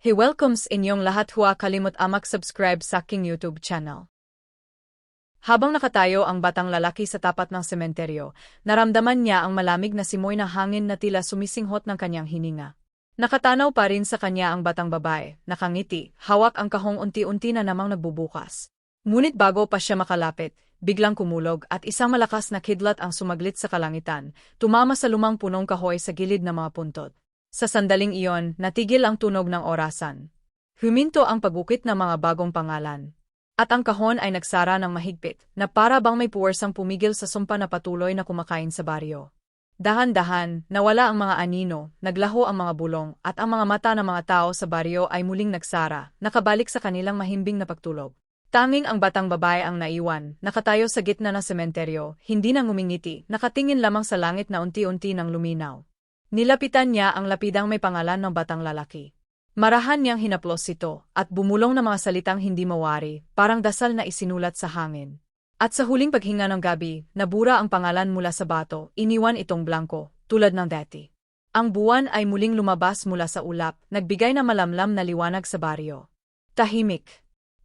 He welcomes inyong lahat huwa kalimut amak subscribe sa aking YouTube channel. Habang nakatayo ang batang lalaki sa tapat ng sementeryo, naramdaman niya ang malamig na simoy ng hangin na tila sumisinghot ng kanyang hininga. Nakatanaw pa rin sa kanya ang batang babae, nakangiti, hawak ang kahong unti-unti na namang nagbubukas. Ngunit bago pa siya makalapit, biglang kumulog at isang malakas na kidlat ang sumaglit sa kalangitan, tumama sa lumang punong kahoy sa gilid ng mga puntot. Sa sandaling iyon, natigil ang tunog ng orasan. Huminto ang pagukit ng mga bagong pangalan. At ang kahon ay nagsara ng mahigpit, na para bang may puwersang pumigil sa sumpa na patuloy na kumakain sa baryo. Dahan-dahan, nawala ang mga anino, naglaho ang mga bulong, at ang mga mata ng mga tao sa baryo ay muling nagsara, nakabalik sa kanilang mahimbing na pagtulog. Tanging ang batang babae ang naiwan, nakatayo sa gitna ng sementeryo, hindi na ngumingiti, nakatingin lamang sa langit na unti-unti ng luminaw. Nilapitan niya ang lapidang may pangalan ng batang lalaki. Marahan niyang hinaplos ito, at bumulong ng mga salitang hindi mawari, parang dasal na isinulat sa hangin. At sa huling paghinga ng gabi, nabura ang pangalan mula sa bato, iniwan itong blanko, tulad ng dati. Ang buwan ay muling lumabas mula sa ulap, nagbigay na malamlam na liwanag sa baryo. Tahimik.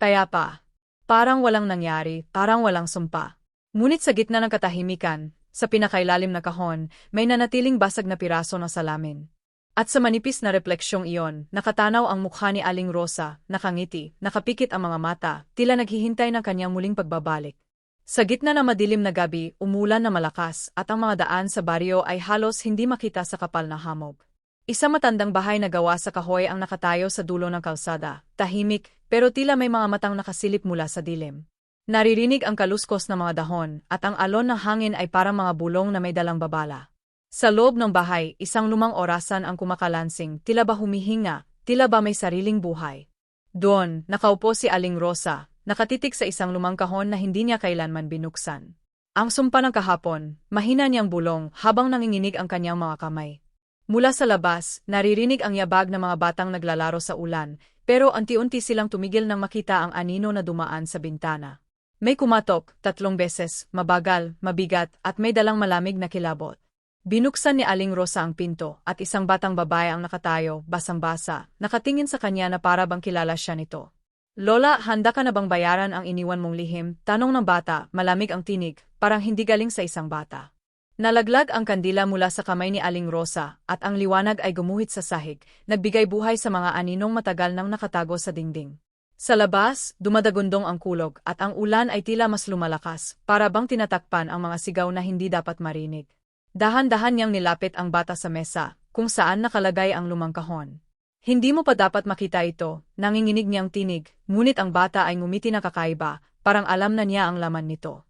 Kaya pa. Parang walang nangyari, parang walang sumpa. Ngunit sa gitna ng katahimikan, sa pinakailalim na kahon, may nanatiling basag na piraso ng salamin. At sa manipis na refleksyong iyon, nakatanaw ang mukha ni Aling Rosa, nakangiti, nakapikit ang mga mata, tila naghihintay ng kanyang muling pagbabalik. Sa gitna ng madilim na gabi, umulan na malakas at ang mga daan sa baryo ay halos hindi makita sa kapal na hamog. Isa matandang bahay na gawa sa kahoy ang nakatayo sa dulo ng kalsada, tahimik, pero tila may mga matang nakasilip mula sa dilim. Naririnig ang kaluskos ng mga dahon, at ang alon ng hangin ay parang mga bulong na may dalang babala. Sa loob ng bahay, isang lumang orasan ang kumakalansing, tila ba humihinga, tila ba may sariling buhay. Doon, nakaupo si Aling Rosa, nakatitik sa isang lumang kahon na hindi niya kailanman binuksan. Ang sumpa ng kahapon, mahina niyang bulong habang nanginginig ang kanyang mga kamay. Mula sa labas, naririnig ang yabag ng mga batang naglalaro sa ulan, pero anti-unti silang tumigil nang makita ang anino na dumaan sa bintana. May kumatok, tatlong beses, mabagal, mabigat, at may dalang malamig na kilabot. Binuksan ni Aling Rosa ang pinto, at isang batang babae ang nakatayo, basang-basa, nakatingin sa kanya na para bang kilala siya nito. Lola, handa ka na bang bayaran ang iniwan mong lihim? Tanong ng bata, malamig ang tinig, parang hindi galing sa isang bata. Nalaglag ang kandila mula sa kamay ni Aling Rosa, at ang liwanag ay gumuhit sa sahig, nagbigay buhay sa mga aninong matagal nang nakatago sa dingding. Sa labas, dumadagundong ang kulog at ang ulan ay tila mas lumalakas, para bang tinatakpan ang mga sigaw na hindi dapat marinig. Dahan-dahan niyang nilapit ang bata sa mesa, kung saan nakalagay ang lumang kahon. Hindi mo pa dapat makita ito, nanginginig niyang tinig, ngunit ang bata ay ngumiti na kakaiba, parang alam na niya ang laman nito.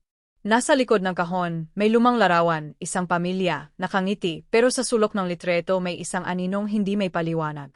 Nasa likod ng kahon, may lumang larawan, isang pamilya, nakangiti, pero sa sulok ng litreto may isang aninong hindi may paliwanag.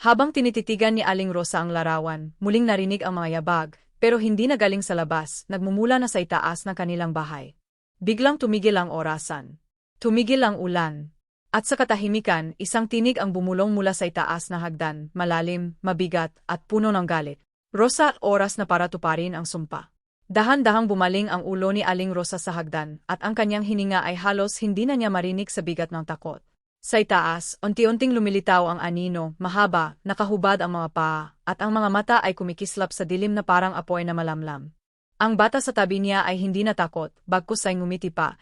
Habang tinititigan ni Aling Rosa ang larawan, muling narinig ang mga yabag, pero hindi na galing sa labas, nagmumula na sa itaas ng kanilang bahay. Biglang tumigil ang orasan. Tumigil ang ulan. At sa katahimikan, isang tinig ang bumulong mula sa itaas na hagdan, malalim, mabigat, at puno ng galit. Rosa, oras na para tuparin ang sumpa. Dahan-dahang bumaling ang ulo ni Aling Rosa sa hagdan, at ang kanyang hininga ay halos hindi na niya marinig sa bigat ng takot. Sa itaas, unti-unting lumilitaw ang anino, mahaba, nakahubad ang mga paa, at ang mga mata ay kumikislap sa dilim na parang apoy na malamlam. Ang bata sa tabi niya ay hindi natakot, bagkus ay ngumiti pa,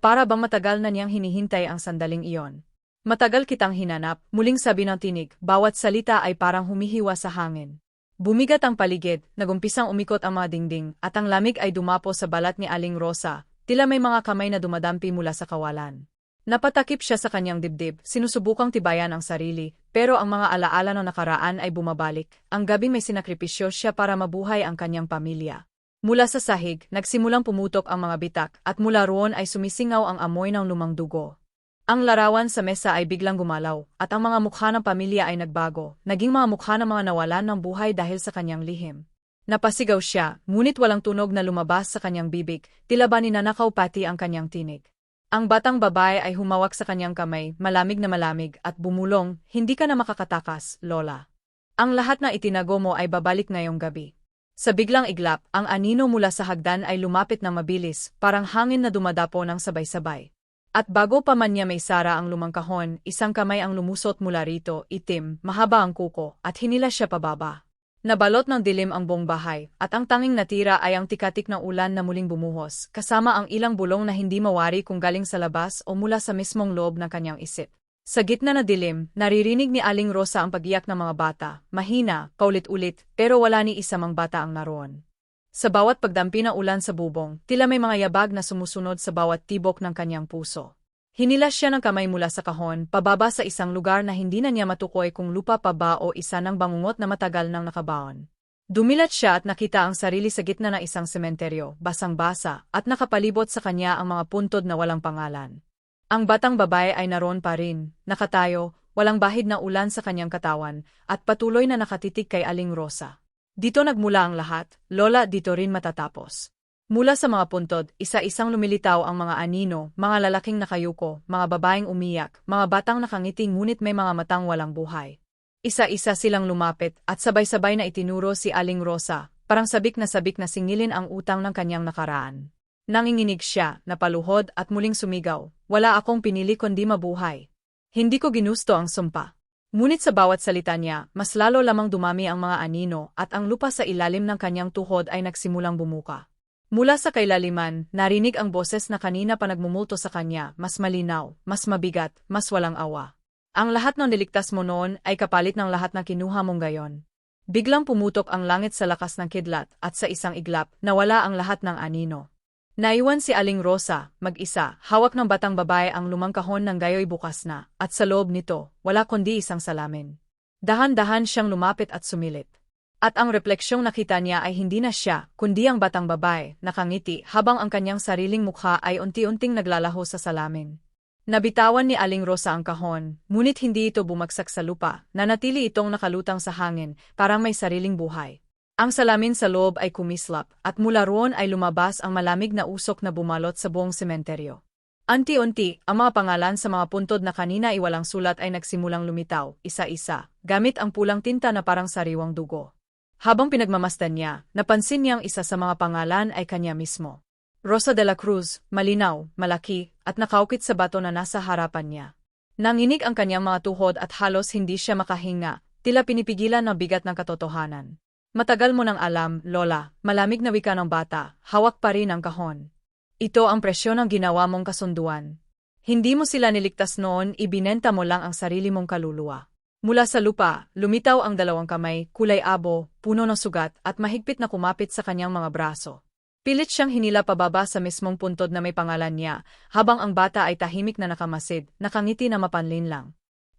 para bang matagal na niyang hinihintay ang sandaling iyon. Matagal kitang hinanap, muling sabi ng tinig, bawat salita ay parang humihiwa sa hangin. Bumigat ang paligid, nagumpisang umikot ang mga dingding, at ang lamig ay dumapo sa balat ni Aling Rosa, tila may mga kamay na dumadampi mula sa kawalan. Napatakip siya sa kanyang dibdib, sinusubukang tibayan ang sarili, pero ang mga alaala ng nakaraan ay bumabalik. Ang gabing may sinakripisyo siya para mabuhay ang kanyang pamilya. Mula sa sahig, nagsimulang pumutok ang mga bitak, at mula roon ay sumisingaw ang amoy ng lumang dugo. Ang larawan sa mesa ay biglang gumalaw, at ang mga mukha ng pamilya ay nagbago, naging mga mukha ng mga nawalan ng buhay dahil sa kanyang lihim. Napasigaw siya, ngunit walang tunog na lumabas sa kanyang bibig, tila ba ninanakaw pati ang kanyang tinig. Ang batang babae ay humawak sa kanyang kamay, malamig na malamig, at bumulong, hindi ka na makakatakas, Lola. Ang lahat na itinago mo ay babalik ngayong gabi. Sa biglang iglap, ang anino mula sa hagdan ay lumapit na mabilis, parang hangin na dumadapo ng sabay-sabay. At bago pa man niya may sara ang lumang kahon, isang kamay ang lumusot mula rito, itim, mahaba ang kuko, at hinila siya pababa. Nabalot ng dilim ang buong bahay, at ang tanging natira ay ang tikatik ng ulan na muling bumuhos, kasama ang ilang bulong na hindi mawari kung galing sa labas o mula sa mismong loob ng kanyang isip. Sa gitna na dilim, naririnig ni Aling Rosa ang pagiyak ng mga bata, mahina, paulit-ulit, pero wala ni isa mang bata ang naroon. Sa bawat pagdampi ng ulan sa bubong, tila may mga yabag na sumusunod sa bawat tibok ng kanyang puso. Hinilas siya ng kamay mula sa kahon, pababa sa isang lugar na hindi na niya matukoy kung lupa pa ba o isa ng bangungot na matagal nang nakabaon. Dumilat siya at nakita ang sarili sa gitna ng isang sementeryo, basang-basa, at nakapalibot sa kanya ang mga puntod na walang pangalan. Ang batang babae ay naroon pa rin, nakatayo, walang bahid na ulan sa kanyang katawan, at patuloy na nakatitig kay Aling Rosa. Dito nagmula ang lahat, Lola dito rin matatapos. Mula sa mga puntod, isa-isang lumilitaw ang mga anino, mga lalaking nakayuko, mga babaeng umiyak, mga batang nakangiti ngunit may mga matang walang buhay. Isa-isa silang lumapit at sabay-sabay na itinuro si Aling Rosa, parang sabik na sabik na singilin ang utang ng kanyang nakaraan. Nanginginig siya, napaluhod at muling sumigaw, wala akong pinili kundi mabuhay. Hindi ko ginusto ang sumpa. Ngunit sa bawat salita niya, mas lalo lamang dumami ang mga anino at ang lupa sa ilalim ng kanyang tuhod ay nagsimulang bumuka. Mula sa kailaliman, narinig ang boses na kanina pa nagmumulto sa kanya, mas malinaw, mas mabigat, mas walang awa. Ang lahat ng niligtas mo noon ay kapalit ng lahat na kinuha mong gayon. Biglang pumutok ang langit sa lakas ng kidlat at sa isang iglap, nawala ang lahat ng anino. Naiwan si Aling Rosa, mag-isa, hawak ng batang babae ang lumang kahon ng gayoy bukas na, at sa loob nito, wala kundi isang salamin. Dahan-dahan siyang lumapit at sumilip. At ang refleksyong nakita niya ay hindi na siya, kundi ang batang babae, nakangiti habang ang kanyang sariling mukha ay unti-unting naglalaho sa salamin. Nabitawan ni Aling Rosa ang kahon, ngunit hindi ito bumagsak sa lupa, nanatili itong nakalutang sa hangin, parang may sariling buhay. Ang salamin sa loob ay kumislap, at mula roon ay lumabas ang malamig na usok na bumalot sa buong sementeryo. Anti-unti, ang mga pangalan sa mga puntod na kanina ay walang sulat ay nagsimulang lumitaw, isa-isa, gamit ang pulang tinta na parang sariwang dugo. Habang pinagmamasdan niya, napansin niyang isa sa mga pangalan ay kanya mismo. Rosa de la Cruz, malinaw, malaki, at nakaukit sa bato na nasa harapan niya. Nanginig ang kanyang mga tuhod at halos hindi siya makahinga, tila pinipigilan ng bigat ng katotohanan. Matagal mo nang alam, Lola, malamig na wika ng bata, hawak pa rin ang kahon. Ito ang presyon ng ginawa mong kasunduan. Hindi mo sila niligtas noon, ibinenta mo lang ang sarili mong kaluluwa. Mula sa lupa, lumitaw ang dalawang kamay, kulay abo, puno ng sugat, at mahigpit na kumapit sa kanyang mga braso. Pilit siyang hinila pababa sa mismong puntod na may pangalan niya, habang ang bata ay tahimik na nakamasid, nakangiti na mapanlin lang.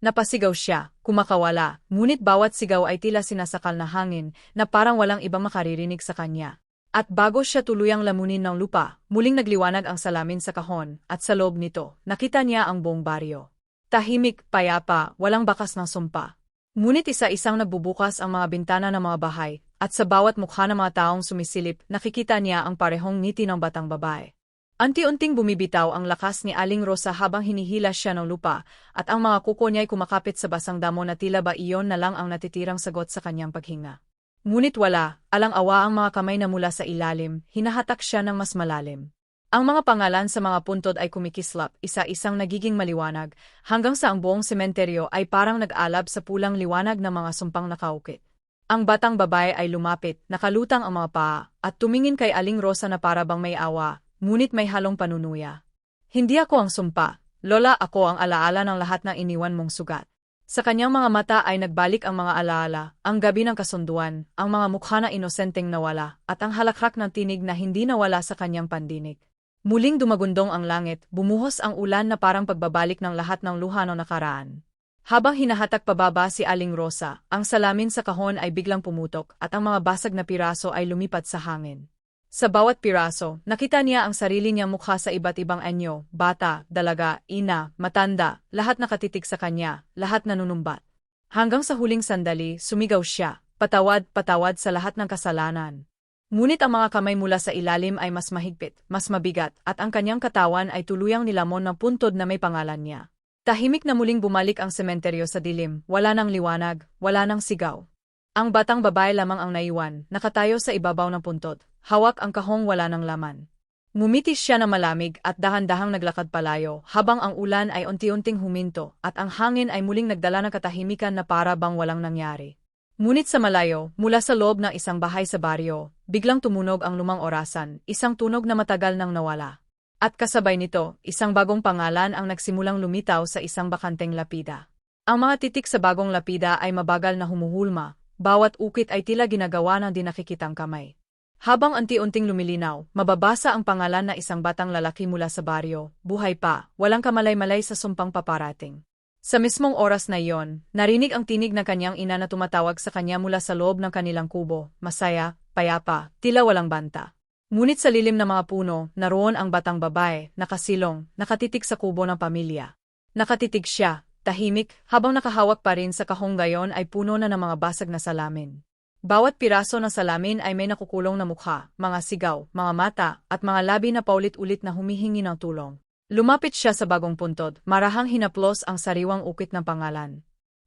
Napasigaw siya, kumakawala, ngunit bawat sigaw ay tila sinasakal na hangin na parang walang ibang makaririnig sa kanya. At bago siya tuluyang lamunin ng lupa, muling nagliwanag ang salamin sa kahon, at sa loob nito, nakita niya ang buong baryo. Tahimik, payapa, walang bakas ng sumpa. Ngunit isa-isang nagbubukas ang mga bintana ng mga bahay, at sa bawat mukha ng mga taong sumisilip, nakikita niya ang parehong ngiti ng batang babae. Anti-unting bumibitaw ang lakas ni Aling Rosa habang hinihila siya ng lupa, at ang mga kuko niya ay kumakapit sa basang damo na tila ba iyon na lang ang natitirang sagot sa kanyang paghinga. Ngunit wala, alang-awa ang mga kamay na mula sa ilalim, hinahatak siya ng mas malalim. Ang mga pangalan sa mga puntod ay kumikislap, isa-isang nagiging maliwanag, hanggang sa ang buong sementeryo ay parang nag-alab sa pulang liwanag ng mga sumpang nakaukit. Ang batang babae ay lumapit, nakalutang ang mga paa, at tumingin kay Aling Rosa na para bang may awa, ngunit may halong panunuya. Hindi ako ang sumpa, Lola ako ang alaala ng lahat ng iniwan mong sugat. Sa kanyang mga mata ay nagbalik ang mga alaala, ang gabi ng kasunduan, ang mga mukha na inosenteng nawala, at ang halakhak ng tinig na hindi nawala sa kanyang pandinig. Muling dumagundong ang langit, bumuhos ang ulan na parang pagbabalik ng lahat ng luha ng nakaraan. Habang hinahatak pababa si Aling Rosa, ang salamin sa kahon ay biglang pumutok at ang mga basag na piraso ay lumipat sa hangin. Sa bawat piraso, nakita niya ang sarili niyang mukha sa iba't ibang anyo, bata, dalaga, ina, matanda, lahat nakatitig sa kanya, lahat nanunumbat. Hanggang sa huling sandali, sumigaw siya, patawad, patawad sa lahat ng kasalanan. Ngunit ang mga kamay mula sa ilalim ay mas mahigpit, mas mabigat, at ang kanyang katawan ay tuluyang nilamon ng puntod na may pangalan niya. Tahimik na muling bumalik ang sementeryo sa dilim, wala nang liwanag, wala nang sigaw. Ang batang babae lamang ang naiwan, nakatayo sa ibabaw ng puntod, hawak ang kahong wala ng laman. Ngumiti siya na malamig at dahan-dahang naglakad palayo habang ang ulan ay unti-unting huminto at ang hangin ay muling nagdala ng katahimikan na para bang walang nangyari. Ngunit sa malayo, mula sa loob ng isang bahay sa baryo, biglang tumunog ang lumang orasan, isang tunog na matagal nang nawala. At kasabay nito, isang bagong pangalan ang nagsimulang lumitaw sa isang bakanteng lapida. Ang mga titik sa bagong lapida ay mabagal na humuhulma, bawat ukit ay tila ginagawa ng dinakikitang kamay. Habang anti-unting lumilinaw, mababasa ang pangalan na isang batang lalaki mula sa baryo, buhay pa, walang kamalay-malay sa sumpang paparating. Sa mismong oras na iyon, narinig ang tinig ng kanyang ina na tumatawag sa kanya mula sa loob ng kanilang kubo, masaya, payapa, tila walang banta. Ngunit sa lilim ng mga puno, naroon ang batang babae, nakasilong, nakatitig sa kubo ng pamilya. Nakatitig siya, tahimik, habang nakahawak pa rin sa kahong gayon ay puno na ng mga basag na salamin. Bawat piraso ng salamin ay may nakukulong na mukha, mga sigaw, mga mata, at mga labi na paulit-ulit na humihingi ng tulong. Lumapit siya sa bagong puntod, marahang hinaplos ang sariwang ukit ng pangalan.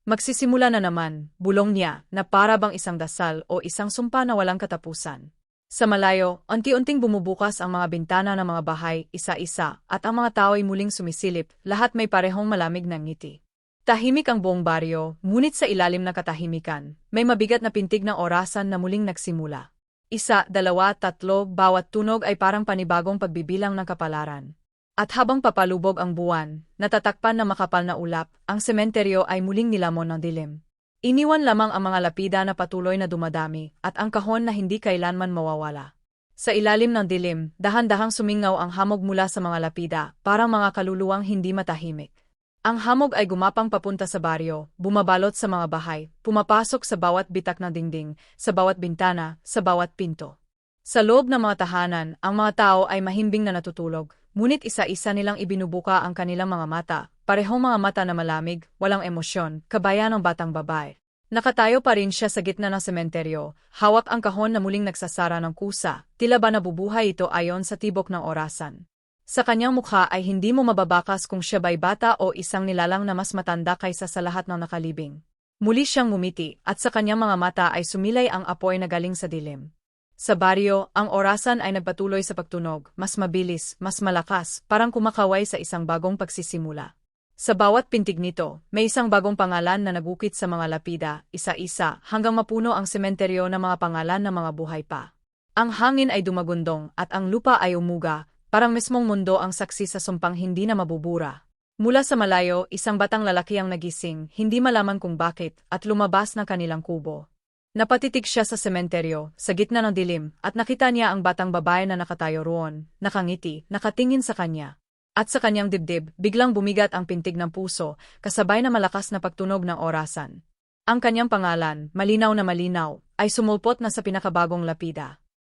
Magsisimula na naman, bulong niya, na para bang isang dasal o isang sumpa na walang katapusan. Sa malayo, unti-unting bumubukas ang mga bintana ng mga bahay, isa-isa, at ang mga tao ay muling sumisilip, lahat may parehong malamig na ngiti. Tahimik ang buong baryo, ngunit sa ilalim ng katahimikan, may mabigat na pintig ng orasan na muling nagsimula. Isa, dalawa, tatlo, bawat tunog ay parang panibagong pagbibilang ng kapalaran. At habang papalubog ang buwan, natatakpan na makapal na ulap, ang sementeryo ay muling nilamon ng dilim. Iniwan lamang ang mga lapida na patuloy na dumadami, at ang kahon na hindi kailanman mawawala. Sa ilalim ng dilim, dahan-dahang sumingaw ang hamog mula sa mga lapida, parang mga kaluluwang hindi matahimik. Ang hamog ay gumapang papunta sa baryo, bumabalot sa mga bahay, pumapasok sa bawat bitak ng dingding, sa bawat bintana, sa bawat pinto. Sa loob ng mga tahanan, ang mga tao ay mahimbing na natutulog, ngunit isa-isa nilang ibinubuka ang kanilang mga mata, parehong mga mata na malamig, walang emosyon, kabaya ng batang babae. Nakatayo pa rin siya sa gitna ng sementeryo, hawak ang kahon na muling nagsasara ng kusa, tila ba nabubuhay ito ayon sa tibok ng orasan. Sa kanyang mukha ay hindi mo mababakas kung siya ba'y bata o isang nilalang na mas matanda kaysa sa lahat ng nakalibing. Muli siyang ngumiti at sa kanyang mga mata ay sumilay ang apoy na galing sa dilim. Sa baryo, ang orasan ay nagpatuloy sa pagtunog, mas mabilis, mas malakas, parang kumakaway sa isang bagong pagsisimula. Sa bawat pintig nito, may isang bagong pangalan na nagukit sa mga lapida, isa-isa, hanggang mapuno ang sementeryo ng mga pangalan ng mga buhay pa. Ang hangin ay dumagundong at ang lupa ay umuga, Parang mismong mundo ang saksi sa sumpang hindi na mabubura. Mula sa malayo, isang batang lalaki ang nagising, hindi malaman kung bakit, at lumabas ng kanilang kubo. Napatitig siya sa sementeryo, sa gitna ng dilim, at nakita niya ang batang babae na nakatayo roon, nakangiti, nakatingin sa kanya. At sa kanyang dibdib, biglang bumigat ang pintig ng puso, kasabay na malakas na pagtunog ng orasan. Ang kanyang pangalan, malinaw na malinaw, ay sumulpot na sa pinakabagong lapida.